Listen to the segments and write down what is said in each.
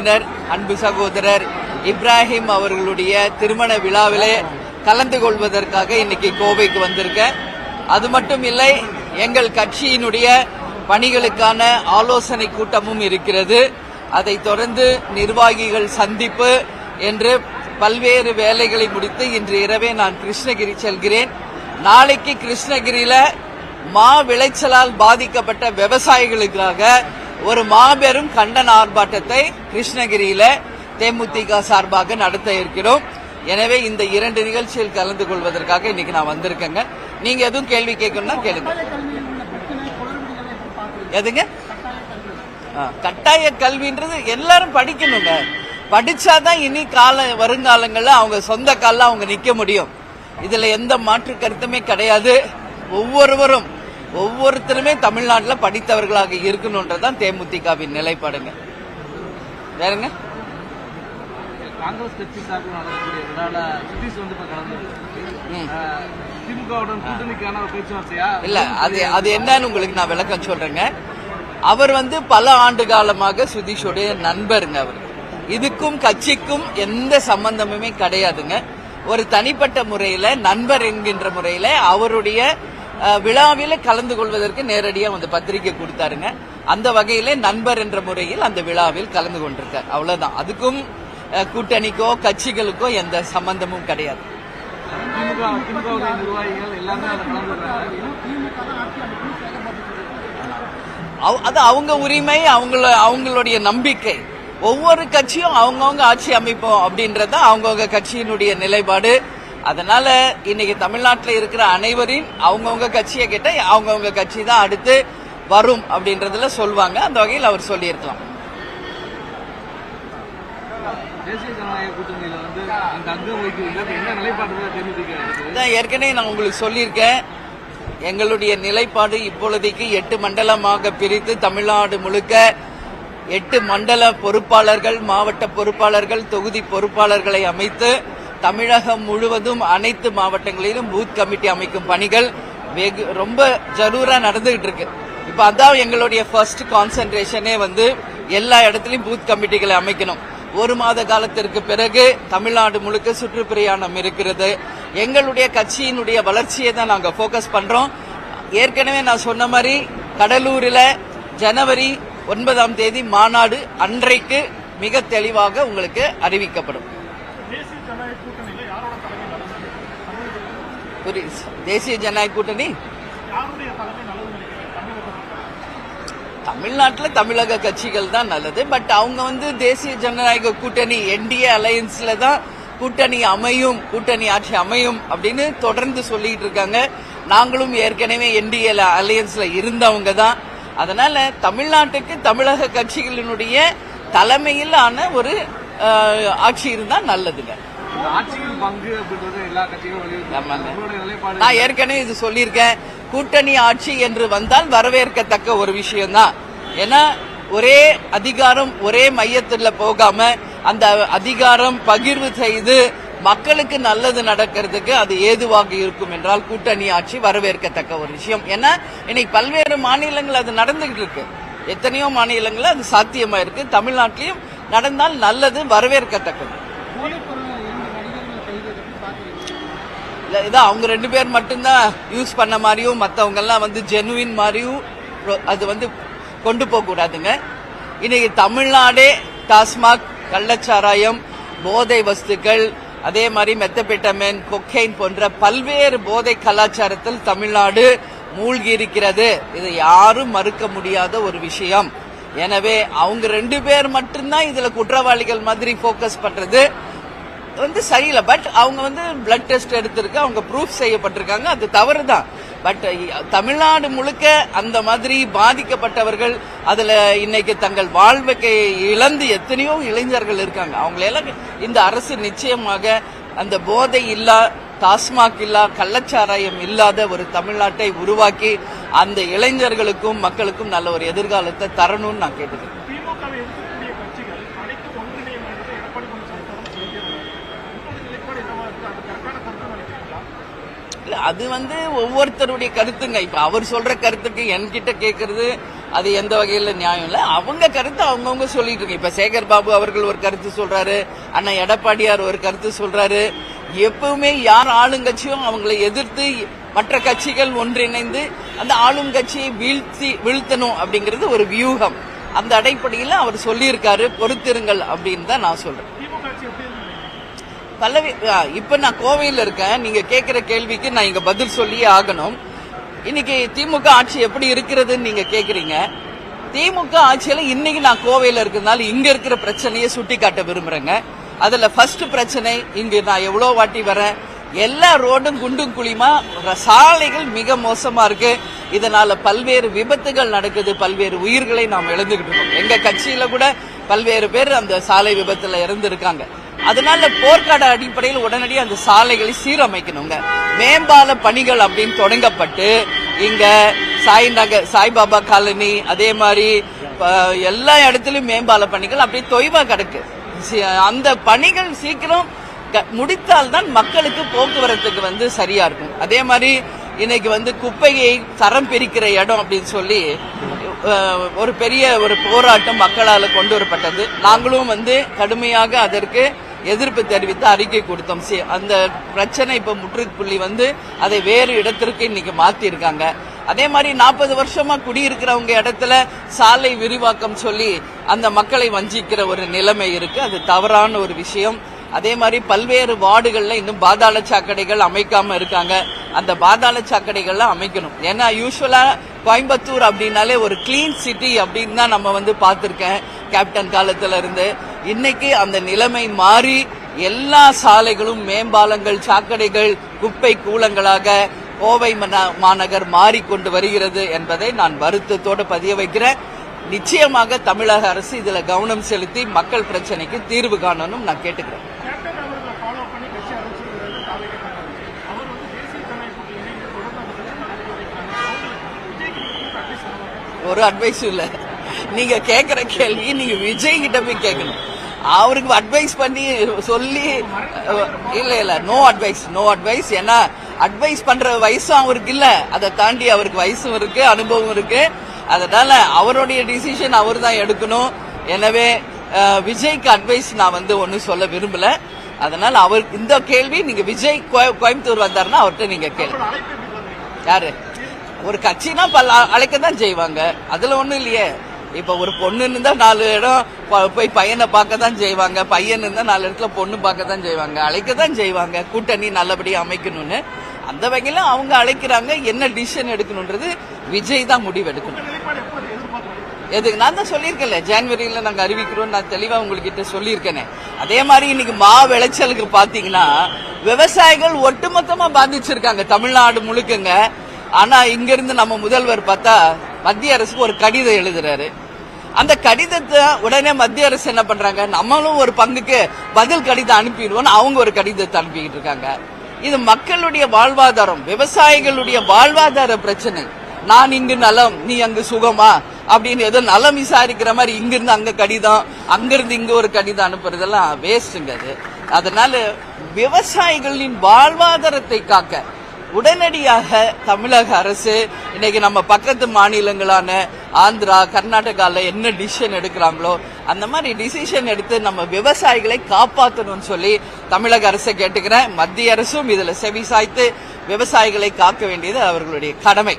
உறுப்பினர் அன்பு சகோதரர் இப்ராஹிம் அவர்களுடைய திருமண விழாவிலே கலந்து கொள்வதற்காக இன்னைக்கு கோவைக்கு வந்திருக்கேன். அது மட்டும் இல்லை எங்கள் கட்சியினுடைய பணிகளுக்கான ஆலோசனை கூட்டமும் இருக்கிறது. அதைத் தொடர்ந்து நிர்வாகிகள் சந்திப்பு என்று பல்வேறு வேலைகளை முடித்து இன்று இரவே நான் கிருஷ்ணகிரி செல்கிறேன். நாளைக்கு கிருஷ்ணகிரியில மா விளைச்சலால் பாதிக்கப்பட்ட விவசாயிகளுக்காக ஒரு மாபெரும் கண்டன ஆர்ப்பாட்டத்தை கிருஷ்ணகிரியில தேமுதிக சார்பாக நடத்த இருக்கிறோம். எனவே இந்த இரண்டு நிகழ்ச்சியில் கலந்து கொள்வதற்காக இன்னைக்கு நான் வந்திருக்கேங்க. நீங்க எதுவும் கேள்வி கேட்கணும்னா கேளுங்க. எதுங்க? கட்டாய கல்வின்றது எல்லாரும் படிக்கணுங்க. படிச்சாதான் இனி கால வருங்காலங்கள்ல அவங்க சொந்த காலில் அவங்க நிக்க முடியும். இதுல எந்த மாற்று கருத்துமே கிடையாது. ஒவ்வொருவரும் ஒவ்வொருத்தருமே தமிழ்நாட்டில் படித்தவர்களாக இருக்கணும்ன்றதான் தேமுதிகவின் நிலைப்பாடுங்க. வேறங்க? காங்கிரஸ் கட்சி சார்பில் நடக்கக்கூடிய விழால சுதீஷ் வந்து இப்ப கலந்து ம். திமுகவுடன் கூட்டணிக்கான ஒரு பேச்சுவார்த்தையா? இல்ல அது அது என்னன்னு உங்களுக்கு நான் விளக்கம் சொல்றேங்க. அவர் வந்து பல ஆண்டு காலமாக சுதீஷோடைய நண்பருங்க அவர். இதுக்கும் கட்சிக்கும் எந்த சம்பந்தமுமே கிடையாதுங்க. ஒரு தனிப்பட்ட முறையில நண்பர் என்கின்ற முறையில அவருடைய விழாவில கலந்து கொள்வதற்கு நேரடியா வந்து பத்திரிகை கொடுத்தாருங்க. அந்த வகையில நண்பர் என்ற முறையில் அந்த விழாவில் கலந்து கொண்டிருக்கார். அவ்வளவுதான். அதுக்கும் கூட்டணிக்கோ கட்சிகளுக்கோ எந்த சம்பந்தமும் கிடையாது. அது அவங்க உரிமை அவங்கள அவங்களுடைய நம்பிக்கை. ஒவ்வொரு கட்சியும் அவங்கவுங்க ஆட்சி அமைப்போம் அப்படின்றத அவங்கவுங்க கட்சியினுடைய நிலைப்பாடு அதனால இன்னைக்கு தமிழ்நாட்டில் இருக்கிற அனைவரின் அவங்கவுங்க கட்சியை கிட்ட அவங்கவுங்க கட்சி தான் அடுத்து வரும் அப்படின்றதுல சொல்வாங்க. அந்த வகையில் அவர் சொல்லியிருக்கலாம். ஏற்கனவே நான் உங்களுக்கு சொல்லியிருக்கேன். எங்களுடைய நிலைப்பாடு இப்பொழுதைக்கு எட்டு மண்டலமாக பிரித்து தமிழ்நாடு முழுக்க எட்டு மண்டல பொறுப்பாளர்கள் மாவட்ட பொறுப்பாளர்கள் தொகுதி பொறுப்பாளர்களை அமைத்து தமிழகம் முழுவதும் அனைத்து மாவட்டங்களிலும் பூத் கமிட்டி அமைக்கும் பணிகள் வெகு ரொம்ப ஜரூரா நடந்துகிட்டு இருக்கு. இப்ப அதான் எங்களுடைய ஃபர்ஸ்ட் கான்சென்ட்ரேஷனே வந்து எல்லா இடத்துலயும் பூத் கமிட்டிகளை அமைக்கணும். ஒரு மாத காலத்திற்கு பிறகு தமிழ்நாடு முழுக்க சுற்றுப்பிரயாணம் இருக்கிறது. எங்களுடைய கட்சியினுடைய வளர்ச்சியை தான் நாங்க ஃபோக்கஸ் பண்றோம். ஏற்கனவே நான் சொன்ன மாதிரி கடலூரில் ஜனவரி ஒன்பதாம் தேதி மாநாடு அன்றைக்கு மிக தெளிவாக உங்களுக்கு அறிவிக்கப்படும். புரியுது. தேசிய ஜனநாயக கூட்டணி? தமிழ்நாட்டில் தமிழக கட்சிகள் தான் நல்லது பட் அவங்க வந்து தேசிய ஜனநாயக கூட்டணி என்டிஏ அலையன்ஸ்ல தான் கூட்டணி அமையும் கூட்டணி ஆட்சி அமையும் அப்படின்னு தொடர்ந்து சொல்லிட்டு இருக்காங்க. நாங்களும் ஏற்கனவே என்டிஏ அலையன்ஸ்ல இருந்தவங்க தான். அதனால தமிழ்நாட்டுக்கு தமிழக கட்சிகளினுடைய தலைமையிலான ஒரு ஆட்சி இருந்தா நல்லதுங்க. பங்கு அப்படின்றது எல்லா கட்சிகளும் வலியுறுத்தி நான் ஏற்கனவே இது சொல்லியிருக்கேன். கூட்டணி ஆட்சி என்று வந்தால் வரவேற்கத்தக்க ஒரு விஷயம்தான். ஏன்னா ஒரே அதிகாரம் ஒரே மையத்துல போகாம அந்த அதிகாரம் பகிர்வு செய்து மக்களுக்கு நல்லது நடக்கிறதுக்கு அது ஏதுவாக இருக்கும் என்றால் கூட்டணி ஆட்சி வரவேற்கத்தக்க ஒரு விஷயம். ஏன்னா இன்னைக்கு பல்வேறு மாநிலங்கள் அது நடந்துகிட்டு இருக்கு. எத்தனையோ மாநிலங்கள் அது சாத்தியமா இருக்கு. தமிழ்நாட்டிலையும் நடந்தால் நல்லது வரவேற்கத்தக்கது இல்ல இதான் அவங்க ரெண்டு பேர் மட்டும்தான் யூஸ் பண்ண மாதிரியும் மற்றவங்கெல்லாம் வந்து ஜெனுவின் மாதிரியும் அது வந்து கொண்டு போக கூடாதுங்க. இன்னைக்கு தமிழ்நாடே டாஸ்மாக் கள்ளச்சாராயம் போதை வஸ்துக்கள் அதே மாதிரி மெத்தபெட்டமென் கொக்கைன் போன்ற பல்வேறு போதை கலாச்சாரத்தில் தமிழ்நாடு மூழ்கி இருக்கிறது. இதை யாரும் மறுக்க முடியாத ஒரு விஷயம். எனவே அவங்க ரெண்டு பேர் மட்டும்தான் இதுல குற்றவாளிகள் மாதிரி ஃபோக்கஸ் பண்றது. வந்து சரியில்லை. பட் அவங்க வந்து பிளட் டெஸ்ட் எடுத்திருக்கு அவங்க ப்ரூஃப் செய்யப்பட்டிருக்காங்க. அது தவறு தான் பட் தமிழ்நாடு முழுக்க அந்த மாதிரி பாதிக்கப்பட்டவர்கள் அதுல இன்னைக்கு தங்கள் வாழ்வுக்கு இழந்து எத்தனையோ இளைஞர்கள் இருக்காங்க. அவங்களெல்லாம் இந்த அரசு நிச்சயமாக அந்த போதை இல்லா டாஸ்மாக் இல்லா கள்ளச்சாராயம் இல்லாத ஒரு தமிழ்நாட்டை உருவாக்கி அந்த இளைஞர்களுக்கும் மக்களுக்கும் நல்ல ஒரு எதிர்காலத்தை தரணும்னு நான் கேட்டுக்கிறேன் திமுகவை எதிர்க்கக்கூடிய கட்சிகள் அனைத்து ஒன்றிணையும் என்று எடப்பாடி பழனிசாமி சொல்லியிருக்கிறார் உங்களுடைய நிலைப்பாடு என்னவா இருக்கு அது கரெக்டான கருத்து நினைக்கிறீங்களா இல்ல அது வந்து ஒவ்வொருத்தருடைய கருத்துங்க. இப்ப அவர் சொல்ற கருத்துக்கு என்கிட்ட கேட்கறது அது எந்த வகையில நியாயம் இல்ல. அவங்க கருத்து அவங்கவுங்க சொல்லிட்டு இருக்கு. இப்ப சேகர் பாபு அவர்கள் ஒரு கருத்து சொல்றாரு அண்ணா எடப்பாடியார் ஒரு கருத்து சொல்றாரு. எப்பவுமே யார் ஆளுங்கட்சியும் அவங்களை எதிர்த்து மற்ற கட்சிகள் ஒன்றிணைந்து அந்த ஆளும் கட்சியை வீழ்த்தி வீழ்த்தணும் அப்படிங்கிறது ஒரு வியூகம். அந்த அடிப்படையில் அவர் சொல்லியிருக்காரு பொறுத்திருங்கள் அப்படின்னு தான் நான் சொல்றேன் திமுக ஆட்சி எப்படி இருக்கு பல்லவி இப்ப நான் கோவையில் இருக்கேன். நீங்க கேட்கிற கேள்விக்கு நான் இங்க பதில் சொல்லியே ஆகணும். இன்னைக்கு திமுக ஆட்சி எப்படி இருக்கிறதுன்னு நீங்க கேக்குறீங்க. திமுக ஆட்சியில இன்னைக்கு நான் கோவையில இருக்கிறதுனால இங்க இருக்கிற பிரச்சனையை சுட்டி காட்ட விரும்புறேங்க. அதுல ஃபர்ஸ்ட் பிரச்சனை இங்க நான் எவ்வளவு வாட்டி வரேன். எல்லா ரோடும் குண்டும் குழியுமா? சாலைகள் மிக மோசமா இருக்கு. இதனால பல்வேறு விபத்துகள் நடக்குது. பல்வேறு உயிர்களை நாம் இழந்துகிட்டு இருக்கோம். எங்க கட்சியில கூட பல்வேறு பேர் அந்த சாலை விபத்துல இறந்திருக்காங்க. அதனால போர்க்கால அடிப்படையில் உடனடியாக அந்த சாலைகளை சீரமைக்கணுங்க. மேம்பால பணிகள் அப்படின்னு தொடங்கப்பட்டு இங்க சாய் நகர் சாய்பாபா காலனி அதே மாதிரி எல்லா இடத்துலயும் மேம்பால பணிகள் அப்படியே தொய்வா கிடக்கு. அந்த பணிகள் சீக்கிரம் க- முடித்தால்தான் மக்களுக்கு போக்குவரத்துக்கு வந்து சரியா இருக்கும். அதே மாதிரி இன்னைக்கு வந்து குப்பையை தரம் பிரிக்கிற இடம் அப்படின்னு சொல்லி ஒரு பெரிய ஒரு போராட்டம் மக்களால் கொண்டு வரப்பட்டது. நாங்களும் வந்து கடுமையாக அதற்கு எதிர்ப்பு தெரிவித்து அறிக்கை கொடுத்தோம். அந்த பிரச்சனை இப்ப முற்றுப்புள்ளி வந்து அதை வேறு இடத்திற்கு இன்னைக்கு மாத்திருக்காங்க. அதே மாதிரி நாற்பது வருஷமா குடியிருக்கிறவங்க இடத்துல சாலை விரிவாக்கம் சொல்லி அந்த மக்களை வஞ்சிக்கிற ஒரு நிலைமை இருக்கு. அது தவறான ஒரு விஷயம். அதே மாதிரி பல்வேறு வார்டுகளில் இன்னும் பாதாள சாக்கடைகள் அமைக்காம இருக்காங்க. அந்த பாதாள சாக்கடைகள்லாம் அமைக்கணும். ஏன்னா யூஸ்வலா கோயம்புத்தூர் அப்படின்னாலே ஒரு கிளீன் சிட்டி அப்படின்னு தான் நம்ம வந்து பார்த்துருக்கேன். கேப்டன் காலத்துல இருந்து. இன்னைக்கு அந்த நிலைமை மாறி எல்லா சாலைகளும் மேம்பாலங்கள் சாக்கடைகள் குப்பை கூலங்களாக கோவை மன- மாநகர் மாறிக்கொண்டு வருகிறது என்பதை நான் வருத்தத்தோடு பதிய வைக்கிறேன். நிச்சயமாக தமிழக அரசு இதுல கவனம் செலுத்தி மக்கள் பிரச்சனைக்கு தீர்வு காணணும் நான் கேட்டுக்கிறேன். ஒரு அட்வைஸ் இல்ல. நீங்க கேக்குற கேள்வி நீங்க விஜய் கிட்ட போய் கேட்கணும் அவருக்கு அட்வைஸ் பண்ணி சொல்லி இல்ல இல்ல நோ அட்வைஸ் நோ அட்வைஸ் ஏன்னா அட்வைஸ் பண்ற வயசும் அவருக்கு இல்ல. அதை தாண்டி அவருக்கு வயசும் இருக்கு அனுபவம் இருக்கு. அதனால அவருடைய டிசிஷன் அவர் தான் எடுக்கணும். எனவே விஜய்க்கு அட்வைஸ் நான் வந்து ஒன்னும் சொல்ல விரும்பல. அதனால அவர் இந்த கேள்வி நீங்க விஜய் கோய- கோயம்புத்தூர் வந்தாருன்னா அவர்கிட்ட நீங்க பாக்குறீங்க யாரு? ஒரு கட்சினா பல அழைக்க தான் செய்வாங்க. அதுல ஒண்ணும் இல்லையே. இப்ப ஒரு பொண்ணு இருந்தா நாலு இடம் போய் பையனை பார்க்க தான் செய்வாங்க. பையன் இருந்தா நாலு இடத்துல பொண்ணு பார்க்க தான் செய்வாங்க. அழைக்க தான் செய்வாங்க. கூட்டணி நல்லபடியா அமைக்கணும்னு. அந்த வகையில அவங்க அழைக்கிறாங்க. என்ன டிசிஷன் எடுக்கணும்ன்றது விஜய் தான் முடிவு எடுக்கணும் எதுக்கு? நான் தான் சொல்லியிருக்கேன்ல ஜான்வரியில நாங்க அறிவிக்கிறோம் நான் தெளிவா உங்ககிட்ட சொல்லியிருக்கேனே. அதே மாதிரி இன்னைக்கு மா விளைச்சலுக்கு பாத்தீங்கன்னா விவசாயிகள் ஒட்டுமொத்தமா பாதிச்சிருக்காங்க தமிழ்நாடு முழுக்கங்க. ஆனா இங்க இருந்து நம்ம முதல்வர் பார்த்தா மத்திய அரசுக்கு ஒரு கடிதம் எழுதுறாரு. அந்த கடிதத்தை உடனே மத்திய அரசு என்ன பண்றாங்க? நம்மளும் ஒரு பங்குக்கு பதில் கடிதம் அனுப்பிடுவோம் அவங்க ஒரு கடிதத்தை அனுப்பிக்கிட்டு இருக்காங்க. இது மக்களுடைய வாழ்வாதாரம் விவசாயிகளுடைய வாழ்வாதார பிரச்சனை. நான் இங்கு நலம் நீ அங்கு சுகமா? அப்படின்னு ஏதோ நலம் விசாரிக்கிற மாதிரி இங்கிருந்து அங்க கடிதம் அங்கிருந்து இங்க ஒரு கடிதம் அனுப்புறதெல்லாம் வேஸ்ட்டுங்க அது. அதனால விவசாயிகளின் வாழ்வாதாரத்தை காக்க உடனடியாக தமிழக அரசு இன்னைக்கு நம்ம பக்கத்து மாநிலங்களான ஆந்திரா கர்நாடகாவில் என்ன டிசிஷன் எடுக்கிறாங்களோ அந்த மாதிரி டிசிஷன் எடுத்து நம்ம விவசாயிகளை காப்பாற்றணும்னு சொல்லி தமிழக அரசை கேட்டுக்கிறேன். மத்திய அரசும் இதில் செவி சாய்த்து விவசாயிகளை காக்க வேண்டியது அவர்களுடைய கடமை.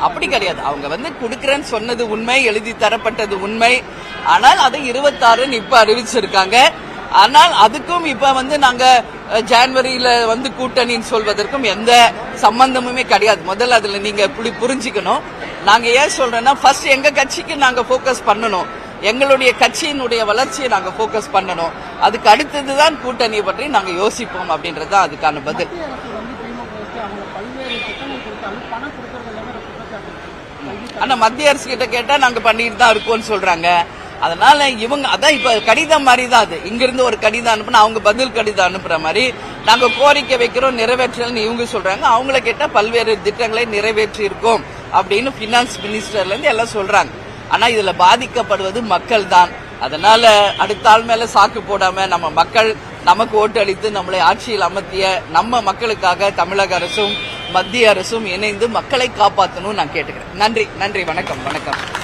அப்படி கிடையாது. அவங்க வந்து கொடுக்கறேன்னு சொன்னது உண்மை எழுதி தரப்பட்டது உண்மை. ஆனால் அதை இருபத்தாறுன்னு இப்ப அறிவிச்சிருக்காங்க. ஆனால் அதுக்கும் இப்ப வந்து நாங்க ஜான்வரியில வந்து கூட்டணின்னு சொல்வதற்கும் எந்த சம்பந்தமுமே கிடையாது. முதல்ல அதுல நீங்க புரிஞ்சுக்கணும். நாங்க ஏன் சொல்றோம்னா ஃபர்ஸ்ட் எங்க கட்சிக்கு நாங்க ஃபோக்கஸ் பண்ணணும். எங்களுடைய கட்சியினுடைய வளர்ச்சியை நாங்க ஃபோக்கஸ் பண்ணணும். அதுக்கு அடுத்ததுதான் கூட்டணியை பற்றி நாங்க யோசிப்போம் அப்படின்றது தான் அதுக்கான பதில். ஆனா மத்திய அரசு கிட்ட கேட்டா நாங்க பண்ணிட்டு தான் இருக்கோம்னு சொல்றாங்க. அதனால இவங்க அதான் இப்ப கடிதம் மாதிரி தான் அது. இங்கிருந்து ஒரு கடிதம் அனுப்புனா அவங்க பதில் கடிதம் அனுப்புற மாதிரி நாங்க கோரிக்கை வைக்கிறோம் நிறைவேற்றல்னு இவங்க சொல்றாங்க. அவங்கள கேட்டா பல்வேறு திட்டங்களை நிறைவேற்றி இருக்கோம் அப்படின்னு பினான்ஸ் மினிஸ்டர்ல இருந்து எல்லாம் சொல்றாங்க. ஆனா இதுல பாதிக்கப்படுவது மக்கள் தான் அதனால அடுத்த ஆள் மேல சாக்கு போடாம நம்ம மக்கள் நமக்கு ஓட்டு அளித்து நம்மளை ஆட்சியில் அமர்த்திய நம்ம மக்களுக்காக தமிழக அரசும் மத்திய அரசும் இணைந்து மக்களை காப்பாற்றணும் நான் கேட்டுக்கிறேன். நன்றி நன்றி வணக்கம் வணக்கம்.